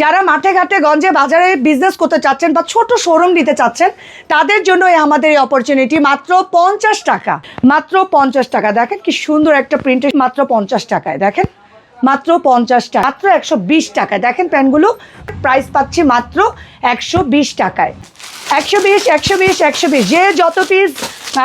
যারা মাঠে ঘাটে গঞ্জে বাজারে বিজনেস করতে চাচ্ছেন বা ছোট শোরুম দিতে চাচ্ছেন, তাদের জন্য এই আমাদের এই অপরচুনিটি মাত্র পঞ্চাশ টাকা। মাত্র পঞ্চাশ টাকা। দেখেন কি সুন্দর একটা প্রিন্টের মাত্র পঞ্চাশ টাকায়। দেখেন, মাত্র পঞ্চাশ টাকা। মাত্র একশো বিশ টাকায়। দেখেন প্যান্টগুলো প্রাইস পাচ্ছি মাত্র একশো বিশ টাকায়। একশো বিশ একশো বিশ একশো বিশ। যে যত পিস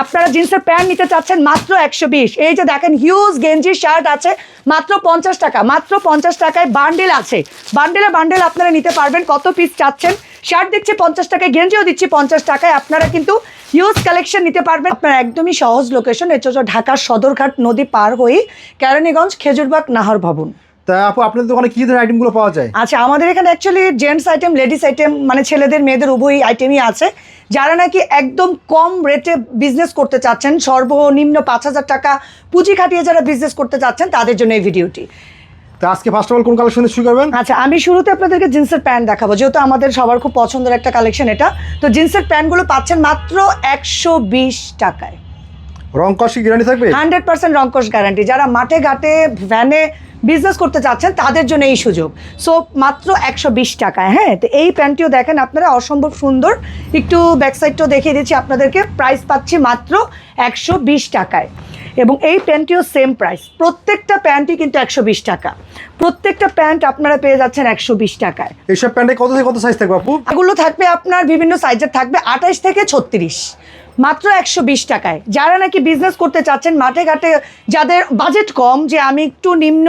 আপনারা জিন্সের প্যান্ট নিতে চাচ্ছেন মাত্র একশো বিশ। এই যে দেখেন হিউজ গেঞ্জি শার্ট আছে, মাত্র পঞ্চাশ টাকা, মাত্র পঞ্চাশ টাকায় বান্ডেল আছে। বান্ডেলে বান্ডেল আপনারা নিতে পারবেন, কত পিস চাচ্ছেন? শার্ট দিচ্ছি পঞ্চাশ টাকায়, গেঞ্জিও দিচ্ছি পঞ্চাশ টাকায়। আপনারা কিন্তু হিউজ কালেকশন নিতে পারবেন। আপনার একদমই সহজ লোকেশন এটা ঢাকার সদরঘাট নদী পার হয়ে কেরানীগঞ্জ খেজুরবাগ নাহর ভবন। তা আপু আপনাদের দোকানে কি ধরনের আইটেমগুলো পাওয়া যায়? আচ্ছা আমাদের এখানে actually gents item ladies item মানে ছেলেদের মেয়েদের উভয় আইটেমই আছে। যারা নাকি একদম কম রেটে বিজনেস করতে চাচ্ছেন সর্বনিম্ন পাঁচ হাজার টাকা পুঁজি খাটিয়ে যারা বিজনেস করতে চাচ্ছেন তাদের জন্য এই ভিডিওটি তা আজকে ফার্স্ট অফ অল কোন কালেকশন শুরু করবেন? আচ্ছা আমি শুরুতে আপনাদেরকে জিন্সের প্যান্ট দেখাবো যেহেতু আমাদের সবার খুব পছন্দের একটা কালেকশন এটা। তো জিন্সের প্যান্টগুলো পাচ্ছেন মাত্র একশো বিশ টাকায়। রং কষি গ্যারান্টি থাকবে? হান্ড্রেড পার্সেন্ট রঙ্কশ গ্যারান্টি যারা মাঠে ঘাটে ভ্যানে বিজনেস করতে চাচ্ছেন তাদের জন্য এই সুযোগ। সো মাত্র একশো বিশ টাকায় হ্যাঁ? তো এই প্যান্টটিও দেখেন আপনারা অসম্ভব সুন্দর। একটু ব্যাকসাইডটাও দেখিয়ে দিচ্ছি আপনাদেরকে। প্রাইস পাচ্ছি মাত্র একশো বিশ টাকায়। এবং এই প্যান্টটিও সেম প্রাইস প্রত্যেকটা প্যান্টই কিন্তু একশো বিশ টাকা। প্রত্যেকটা প্যান্ট আপনারা পেয়ে যাচ্ছেন একশো বিশ টাকায়। এইসব প্যান্টে কত থেকে কত সাইজ থাকবে আপু? এগুলো থাকবে আপনার বিভিন্ন সাইজের থাকবে আঠাশ থেকে ছত্রিশ। মাত্র একশো বিশ টাকায়। যারা নাকি বিজনেস করতে চাচ্ছেন, মাঠে ঘাটে যাদের বাজেট কম, যে আমি একটু নিম্ন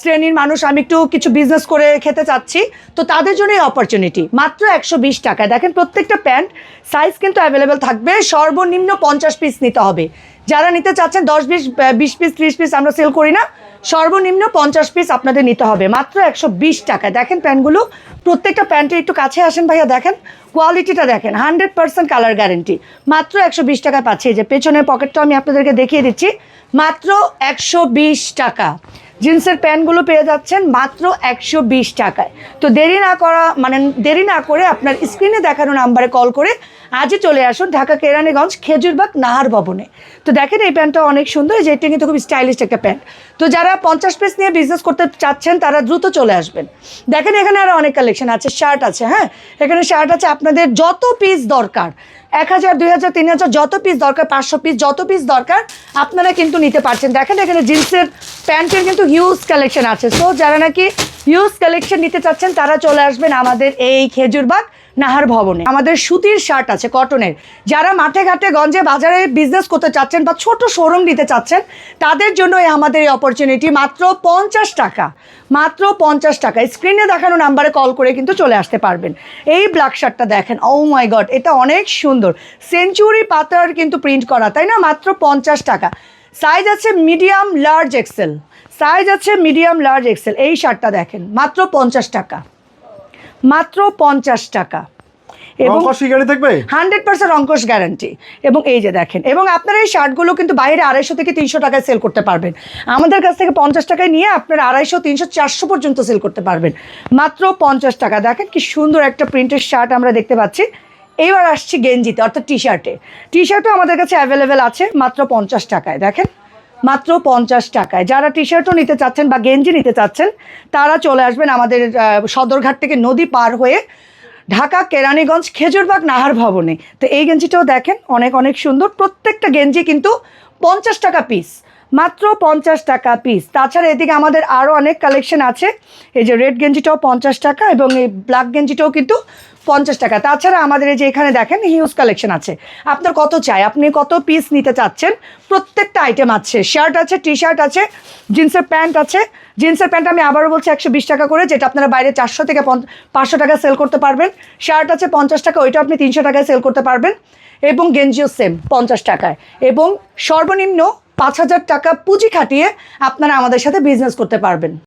শ্রেণির মানুষ, আমি একটু কিছু বিজনেস করে খেতে চাচ্ছি, তো তাদের জন্য এই অপরচুনিটি মাত্র একশো বিশ টাকায়। দেখেন প্রত্যেকটা প্যান্ট সাইজ কিন্তু অ্যাভেলেবেল থাকবে, সর্বনিম্ন পঞ্চাশ পিস নিতে হবে। যারা নিতে চাচ্ছেন, দশ বিশ বিশ পিস ত্রিশ পিস আমরা সেল করি না সর্বনিম্ন পঞ্চাশ পিস আপনাদের নিতে হবে। মাত্র একশো বিশ টাকায়। দেখেন প্যান্টগুলো, প্রত্যেকটা প্যান্টে একটু কাছে আসেন ভাইয়া, দেখেন। কোয়ালিটিটা দেখেন, হান্ড্রেড পার্সেন্ট কালার গ্যারেন্টি। মাত্র একশো বিশ টাকায় পাচ্ছি। যে পেছনের পকেটটা আমি আপনাদেরকে দেখিয়ে দিচ্ছি। মাত্র একশো বিশ টাকা। জিন্সের প্যান্টগুলো পেয়ে যাচ্ছেন মাত্র একশো বিশ টাকায়। তো দেরি না করা মানে দেরি না করে আপনার স্ক্রিনে দেখানো নাম্বারে কল করে আজই চলে আসুন ঢাকা কেরানীগঞ্জ খেজুরবাগ নাহার ভবনে। তো দেখেন এই প্যান্টটা অনেক সুন্দর যে এটা কিন্তু খুব স্টাইলিশ একটা প্যান্ট। তো যারা পঞ্চাশ পিস নিয়ে বিজনেস করতে চাচ্ছেন, তারা দ্রুত চলে আসবেন। দেখেন এখানে আরও অনেক কালেকশন আছে শার্ট আছে হ্যাঁ? এখানে শার্ট আছে আপনাদের যত পিস দরকার, এক হাজার, দুই হাজার, তিন হাজার, যত পিস দরকার, পাঁচশো পিস যত পিস দরকার, আপনারা কিন্তু নিতে পারছেন। দেখেন এখানে জিন্সের প্যান্টের কিন্তু হিউজ কালেকশন আছে। সো যারা নাকি হিউজ কালেকশন নিতে চাচ্ছেন, তারা চলে আসবেন আমাদের এই খেজুরবাগ নাহার ভবনে। আমাদের সুতির শার্ট আছে, কটনের। যারা মাঠে ঘাটে গঞ্জে বাজারে বিজনেস করতে চাচ্ছেন বা ছোট শোরুম দিতে চাচ্ছেন, তাদের জন্য এই আমাদের এই অপরচুনিটি মাত্র পঞ্চাশ টাকা। মাত্র পঞ্চাশ টাকা। স্ক্রিনে দেখানো নাম্বারে কল করে কিন্তু চলে আসতে পারবেন। এই ব্ল্যাক শার্টটা দেখেন ও মাই গড এটা অনেক সুন্দর। সেঞ্চুরি পাতার কিন্তু প্রিন্ট করা, তাই না? মাত্র পঞ্চাশ টাকা। সাইজ আছে মিডিয়াম লার্জ এক্সেল সাইজ আছে মিডিয়াম লার্জ এক্সেল এই শার্টটা দেখেন, মাত্র পঞ্চাশ টাকা। মাত্র পঞ্চাশ টাকা। এবং থাকবে? হান্ড্রেড পার্সেন্ট অঙ্কশ গ্যারান্টি। এবং এই যে দেখেন এবং আপনারা এই শার্টগুলো কিন্তু বাইরে আড়াইশো থেকে তিনশো টাকায় সেল করতে পারবেন। আমাদের কাছ থেকে পঞ্চাশ টাকায় নিয়ে আপনারা আড়াইশো তিনশো চারশো পর্যন্ত সেল করতে পারবেন। মাত্র পঞ্চাশ টাকা। দেখেন কি সুন্দর একটা প্রিন্টের শার্ট আমরা দেখতে পাচ্ছি। এবার আসছি গেঞ্জিতে অর্থাৎ টি শার্টে টি শার্টও আমাদের কাছে অ্যাভেলেবেল আছে মাত্র পঞ্চাশ টাকায়। দেখেন মাত্র পঞ্চাশ টাকায়। যারা টি শার্টও নিতে চাচ্ছেন বা গেঞ্জি নিতে চাচ্ছেন, তারা চলে আসবেন আমাদের সদরঘাট থেকে নদী পার হয়ে ঢাকা কেরানীগঞ্জ খেজুরবাগ নাহার ভবনে। তো এই গেঞ্জিটাও দেখেন, অনেক অনেক সুন্দর। প্রত্যেকটা গেঞ্জি কিন্তু পঞ্চাশ টাকা পিস মাত্র পঞ্চাশ টাকা পিস তাছাড়া এদিকে আমাদের আরও অনেক কালেকশন আছে। এই যে রেড গেঞ্জিটাও পঞ্চাশ টাকা এবং এই ব্ল্যাক গেঞ্জিটাও কিন্তু পঞ্চাশ টাকা। তাছাড়া আমাদের এই যে এখানে দেখেন হিউজ কালেকশন আছে। আপনার কত চাই? আপনি কত পিস নিতে চাচ্ছেন? প্রত্যেকটা আইটেম আছে। শার্ট আছে টি শার্ট আছে জিন্সের প্যান্ট আছে। জিন্সের প্যান্ট আমি আবারও বলছি একশো বিশ টাকা করে, যেটা আপনারা বাইরে চারশো থেকে পাঁচশো টাকা সেল করতে পারবেন। শার্ট আছে পঞ্চাশ টাকা, ওইটা আপনি তিনশো টাকায় সেল করতে পারবেন। এবং গেঞ্জিও সেম পঞ্চাশ টাকায়। এবং সর্বনিম্ন পাঁচ হাজার টাকা পুঁজি খাটিয়ে আপনারা আমাদের সাথে বিজনেস করতে পারবেন।